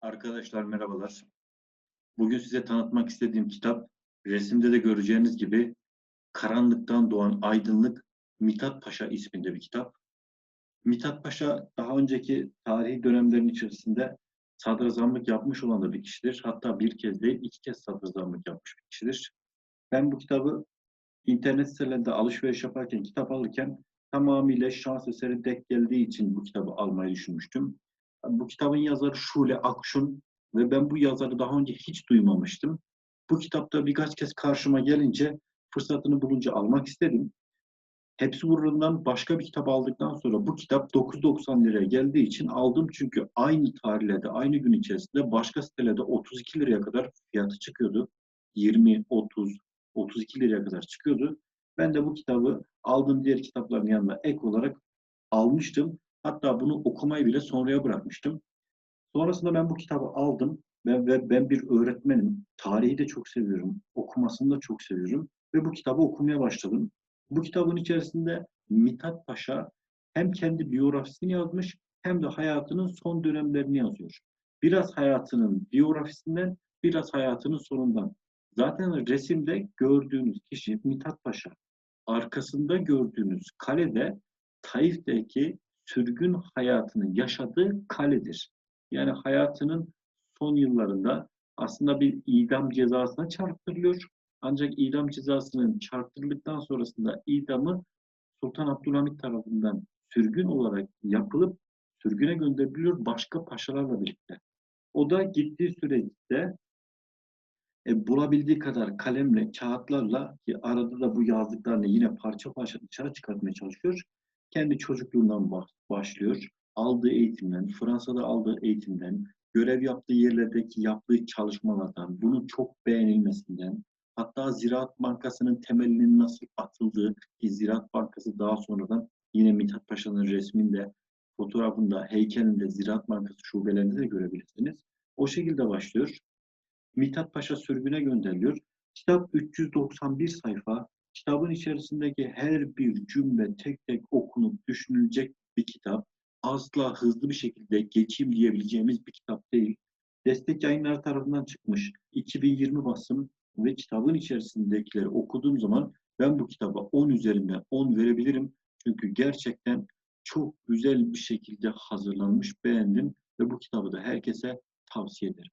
Arkadaşlar merhabalar. Bugün size tanıtmak istediğim kitap, resimde de göreceğiniz gibi Karanlıktan Doğan Aydınlık Mithat Paşa isminde bir kitap. Mithat Paşa daha önceki tarihi dönemlerin içerisinde sadrazamlık yapmış olan da bir kişidir. Hatta bir kez değil iki kez sadrazamlık yapmış bir kişidir. Ben bu kitabı internet sitelerinde alışveriş yaparken, kitap alırken tamamıyla şans eseri denk geldiği için bu kitabı almayı düşünmüştüm. Bu kitabın yazarı Şule Akşun ve ben bu yazarı daha önce hiç duymamıştım. Bu kitapta birkaç kez karşıma gelince fırsatını bulunca almak istedim. Hepsi Vurur'dan başka bir kitap aldıktan sonra bu kitap 9.90 liraya geldiği için aldım çünkü aynı tarihlerde, aynı gün içerisinde başka sitelerde 32 liraya kadar fiyatı çıkıyordu. 20, 30, 32 liraya kadar çıkıyordu. Ben de bu kitabı aldığım diğer kitapların yanına ek olarak almıştım. Hatta bunu okumayı bile sonraya bırakmıştım. Sonrasında ben bu kitabı aldım ve, ve ben bir öğretmenim. Tarihi de çok seviyorum. Okumasını da çok seviyorum. Ve bu kitabı okumaya başladım. Bu kitabın içerisinde Mithat Paşa hem kendi biyografisini yazmış hem de hayatının son dönemlerini yazıyor. Biraz hayatının biyografisinden, biraz hayatının sonundan. Zaten resimde gördüğünüz kişi Mithat Paşa. Arkasında gördüğünüz kalede Taif'teki sürgün hayatını yaşadığı kaledir. Yani hayatının son yıllarında aslında bir idam cezasına çarptırılıyor. Ancak idam cezasının çarptırıldıktan sonrasında idamı Sultan Abdülhamit tarafından sürgün olarak yapılıp sürgüne gönderiliyor başka paşalarla birlikte. O da gittiği süreçte e, bulabildiği kadar kalemle, kağıtlarla ki arada da bu yazdıklarını yine parça parça dışarı çıkartmaya çalışıyor. Kendi çocukluğundan başlıyor. Aldığı eğitimden, Fransa'da aldığı eğitimden, görev yaptığı yerlerdeki yaptığı çalışmalardan, bunun çok beğenilmesinden, hatta Ziraat Bankası'nın temelinin nasıl atıldığı ki Ziraat Bankası daha sonradan yine Mithat Paşa'nın resminde, fotoğrafında, heykelinde Ziraat Bankası şubelerinde de görebilirsiniz. O şekilde başlıyor. Mithat Paşa sürgüne gönderiliyor. Kitap 391 sayfa. Kitabın içerisindeki her bir cümle tek tek okunup düşünülecek bir kitap. Asla hızlı bir şekilde geçeyim diyebileceğimiz bir kitap değil. Destek Yayınlar tarafından çıkmış 2020 basım ve kitabın içerisindekileri okuduğum zaman ben bu kitaba 10 üzerinden 10 verebilirim. Çünkü gerçekten çok güzel bir şekilde hazırlanmış, beğendim ve bu kitabı da herkese tavsiye ederim.